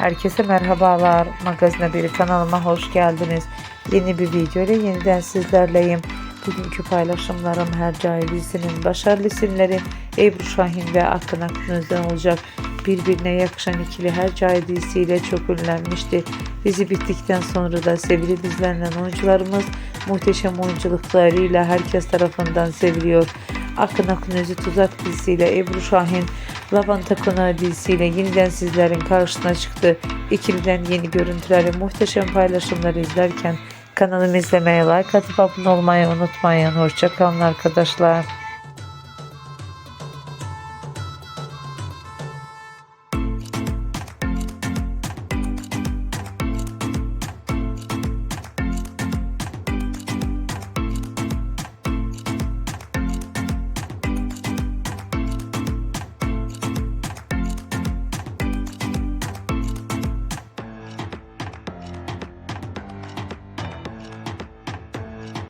Herkese merhabalar. Magazine bir kanalıma hoş geldiniz. Yeni bir video ile yeniden sizlerleyim. Bugünkü paylaşımlarım Hercai dizisinin başarılı isimleri Ebru Şahin ve Akın Akgünöz'den olacak. Birbirine yakışan ikili Hercai dizisiyle çok ünlenmişti. Dizi bittikten sonra da sevilip izlenen oyuncularımız muhteşem oyunculuklarıyla herkes tarafından seviliyor. Akın Akgünöz'ü Tuzak dizisiyle Ebru Şahin Lavanta Konağı dizisiyle yeniden sizlerin karşısına çıktı. İkiliden yeni görüntüleri, muhteşem paylaşımları izlerken kanalımı izlemeye, like atıp abone olmayı unutmayın. Hoşçakalın arkadaşlar.